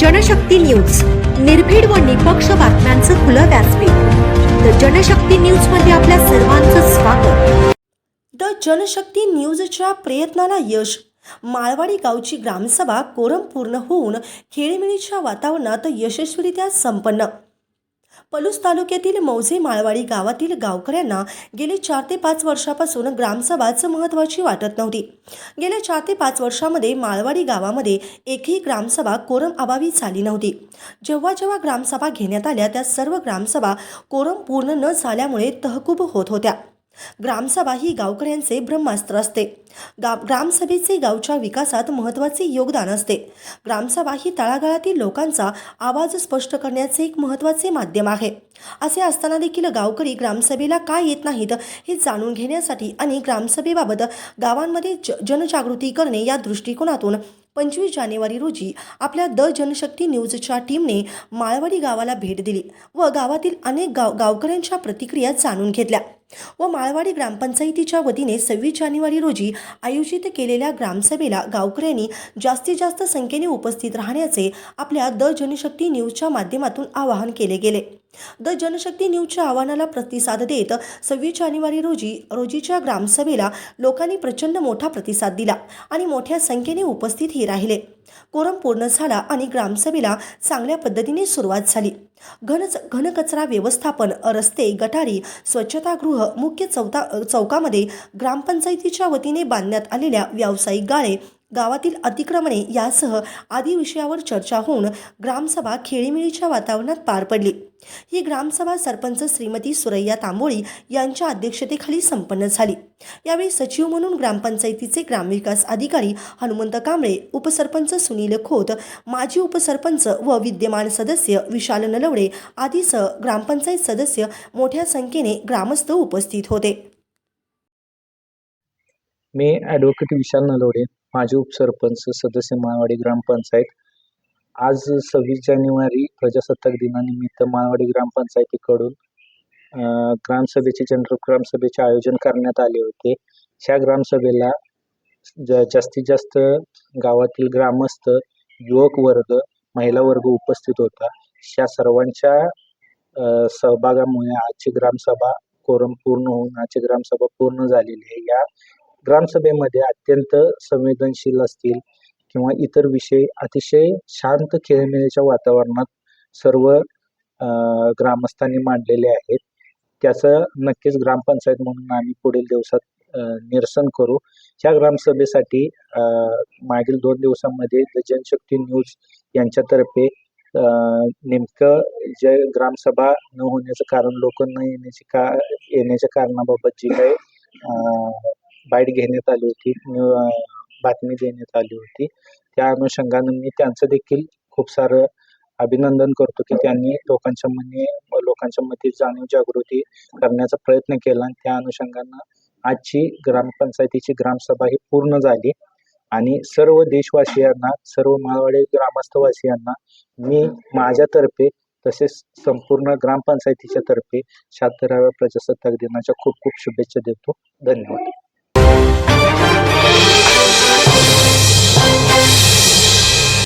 Janshakti news. निर्भीड व निपक्ष बातम्यांचं खुलं व्यासपीठ. द जनशक्ती न्यूजमध्ये आपल्या सर्वांचं स्वागत. द जनशक्ती न्यूजच्या प्रयत्नाला यश. माळवाडी गावची ग्रामसभा कोरम पूर्ण होऊन खेळीमेळीच्या वातावरणात यशस्वीरित्या संपन्न. पलूस तालुक्यातील मौजे माळवाडी गावातील गावकऱ्यांना गेले चार ते पाच वर्षापासून ग्रामसभाच महत्त्वाची वाटत नव्हती. गेल्या चार ते पाच वर्षामध्ये माळवाडी गावामध्ये एकही ग्रामसभा कोरम अभावी झाली नव्हती. जेव्हा जेव्हा ग्रामसभा घेण्यात आल्या त्या सर्व ग्रामसभा कोरम पूर्ण न झाल्यामुळे तहकूब होत होत्या. ग्रामसभा ही गावकऱ्यांचे ब्रह्मास्त्र असते. गा ग्रामसभेचे गावच्या विकासात महत्त्वाचे योगदान असते. ग्रामसभा ही तळागाळातील लोकांचा आवाज स्पष्ट करण्याचे एक महत्त्वाचे माध्यम आहे. असे असताना देखील गावकरी ग्रामसभेला का येत नाहीत हे जाणून घेण्यासाठी आणि ग्रामसभेबाबत गावांमध्ये ज जनजागृती करणे या दृष्टिकोनातून पंचवीस जानेवारी रोजी आपल्या द जनशक्ती न्यूजच्या टीमने माळवाडी गावाला भेट दिली व गावातील अनेक गाव गावकऱ्यांच्या प्रतिक्रिया जाणून घेतल्या. व माळवाडी ग्रामपंचायतीच्या वतीने सव्वीस जानेवारी रोजी आयोजित केलेल्या ग्रामसभेला गावकऱ्यांनी जास्तीत जास्त संख्येने उपस्थित राहण्याचे आपल्या द जनशक्ती न्यूजच्या माध्यमातून आवाहन केले गेले. द जनशक्ती न्यूजच्या आव्हानाला प्रतिसाद देत सव्वीस जानेवारी रोजी रोजीच्या ग्रामसभेला लोकांनी प्रचंड मोठा प्रतिसाद दिला आणि मोठ्या संख्येने उपस्थितही राहिले. कोरम पूर्ण झाला आणि ग्रामसभेला चांगल्या पद्धतीने सुरुवात झाली. घन घनकचरा व्यवस्थापन रस्ते गटारी स्वच्छतागृह मुख्य चौथा चौकामध्ये ग्रामपंचायतीच्या वतीने बांधण्यात आलेल्या व्यावसायिक गाळे गावातील अतिक्रमणे यासह आदी विषयावर चर्चा होऊन ग्रामसभा खेळीमेळीच्या वातावरणात पार पडली. ही ग्रामसभा सरपंच श्रीमती सुरैया तांबोळी यांच्या अध्यक्षतेखाली संपन्न झाली. यावेळी सचिव म्हणून ग्रामपंचायतीचे ग्रामविकास अधिकारी हनुमंत कांबळे उपसरपंच सुनील खोत माजी उपसरपंच व विद्यमान सदस्य विशाल नलवडे आदीसह ग्रामपंचायत सदस्य मोठ्या संख्येने ग्रामस्थ उपस्थित होते. मी ॲडव्होकेट विशाल नलवडे. माजी उपसरपंच सदस्य माळवाडी ग्रामपंचायत. आज सव्वीस जानेवारी प्रजासत्ताक दिनानिमित्त माळवाडी ग्रामपंचायतीकडून ग्रामसभेचे जनरल ग्रामसभेचे आयोजन करण्यात आले होते. ह्या ग्रामसभेला जा जास्तीत जास्त गावातील ग्रामस्थ युवक वर्ग महिला वर्ग उपस्थित होता. ह्या सर्वांच्या सहभागामुळे आजची ग्रामसभा कोरम पूर्ण होऊन आजची ग्रामसभा पूर्ण झालेली आहे. या ग्रामसभेमध्ये अत्यंत संवेदनशील असतील किंवा इतर विषय अतिशय शांत खेळमेळीच्या वातावरणात सर्व ग्रामस्थांनी मांडलेले आहेत. त्याचं नक्कीच ग्रामपंचायत म्हणून आम्ही पुढील दिवसात निरसन करू. ह्या ग्रामसभेसाठी मागील दोन दिवसांमध्ये द जनशक्ती न्यूज यांच्यातर्फे नेमकं जे ग्रामसभा न होण्याचं कारण लोक न येण्याची का येण्याच्या कारणाबाबत जी काही बाईट घेण्यात आली होती बातमी देण्यात आली होती. त्या अनुषंगानं मी त्यांचं देखील खूप सारं अभिनंदन करतो की त्यांनी लोकांच्या मनी लोकांच्या मध्ये जाणीव जागृती करण्याचा प्रयत्न केला. आणि त्या अनुषंगानं आजची ग्रामपंचायतीची ग्रामसभा ही पूर्ण झाली. आणि सर्व देशवासियांना सर्व माळवाडी ग्रामस्थवासियांना मी माझ्यातर्फे तसेच संपूर्ण ग्रामपंचायतीच्या तर्फे शहात्तराव्या प्रजासत्ताक दिनाच्या खूप खूप शुभेच्छा देतो. धन्यवाद.